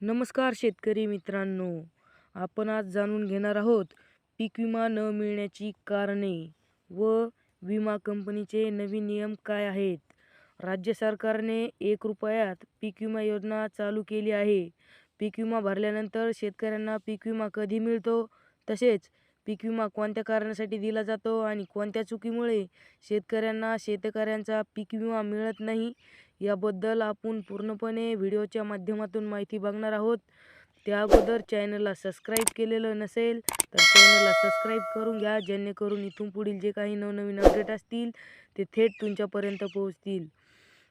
नमस्कार शेतकरी मित्रांनो. आपण आज जाणून घेणार आहोत पीक विमा न मिळण्याची कारणे व विमा कंपनीचे नवीन नियम काय आहेत? राज्य सरकारने एक रुपयात पीक विमा योजना चालू केली आहे. पीक विमा भरल्यानंतर शेतकऱ्यांना पीक विमा कधी मिळतो? तसेच पीक विमा कोणत्या कारणासाठी दिला जातो? आणि कोणत्या चुकीमुळे शेतकऱ्यांना शेतकऱ्यांचा पीक विमा मिळत नाही? याबद्दल आपण पूर्णपणे व्हिडिओच्या माध्यमातून माहिती बघणार आहोत. त्या अगोदर चॅनलला सबस्क्राईब केलेलं नसेल तर चॅनलला सबस्क्राईब करून घ्या जेणेकरून इथून पुढील जे काही नवनवीन अपडेट असतील ते थेट तुमच्यापर्यंत पोहोचतील.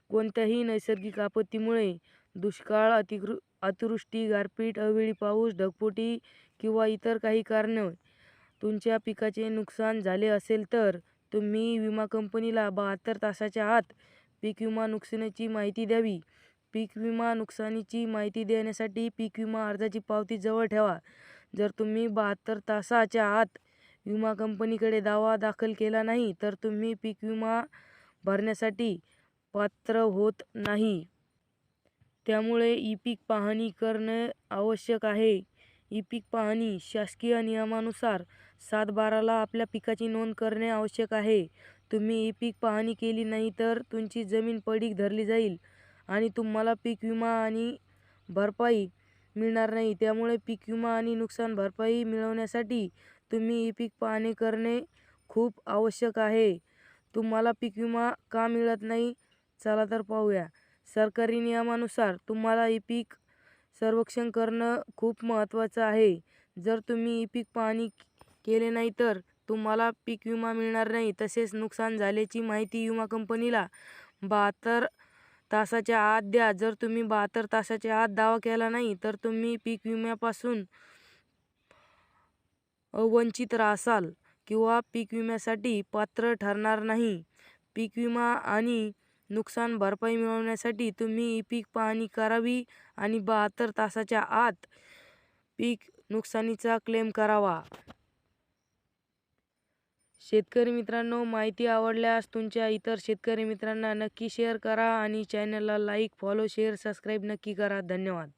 कोणत्याही नैसर्गिक आपत्तीमुळे दुष्काळ अतिकृ अतिवृष्टी गारपीट अवेळी पाऊस ढगफुटी किंवा इतर काही कारणं तुमच्या पिकाचे नुकसान झाले असेल तर तुम्ही विमा कंपनीला बहात्तर तासाच्या आत पीक विमा नुकसानीची माहिती द्यावी. पीक विमा नुकसानीची माहिती देण्यासाठी पीक विमा अर्जाची पावती जवळ ठेवा. जर तुम्ही बहात्तर तासाच्या आत विमा कंपनीकडे दावा दाखल केला नाही तर तुम्ही पीक विमा भरण्यासाठी पात्र होत नाही. त्यामुळे ई पीक पाहणी करणे आवश्यक आहे. ई पीक पाहणी शासकीय नियमानुसार सातबाराला आपल्या पिकाची नोंद करणे आवश्यक आहे. तुम्ही ई पीक पाहणी केली नाही तर तुमची जमीन पडीक धरली जाईल आणि तुम्हाला पीक विमा आणि भरपाई मिळणार नाही. त्यामुळे पीक विमा आणि नुकसान भरपाई मिळवण्यासाठी तुम्ही ई पीक पाहणी करणे खूप आवश्यक आहे. तुम्हाला पीक विमा का मिळत नाही? चला तर पाहूया. सरकारी नियमानुसार तुम्हाला ई पीक सर्वेक्षण करणं खूप महत्त्वाचं आहे. जर तुम्ही पीक पाहणी केले नाही तर तुम्हाला पीक विमा मिळणार नाही. तसेच नुकसान झाल्याची माहिती विमा कंपनीला बहात्तर तासाच्या आत द्या. जर तुम्ही बहात्तर तासाच्या आत दावा केला नाही तर तुम्ही पीक विम्यापासून वंचित राहसाल किंवा पीक विम्यासाठी पात्र ठरणार नाही. पीक विमा आणि नुकसान भरपाई मिळवण्यासाठी तुम्ही पीक पाहणी करावी आणि बहात्तर तासाच्या आत पीक नुकसानीचा क्लेम करावा. शेतकरी मित्रांनो माहिती आवडल्यास तुमच्या इतर शेतकरी मित्रांना नक्की शेअर करा आणि चॅनलला लाईक फॉलो शेअर सबस्क्राईब नक्की करा. धन्यवाद.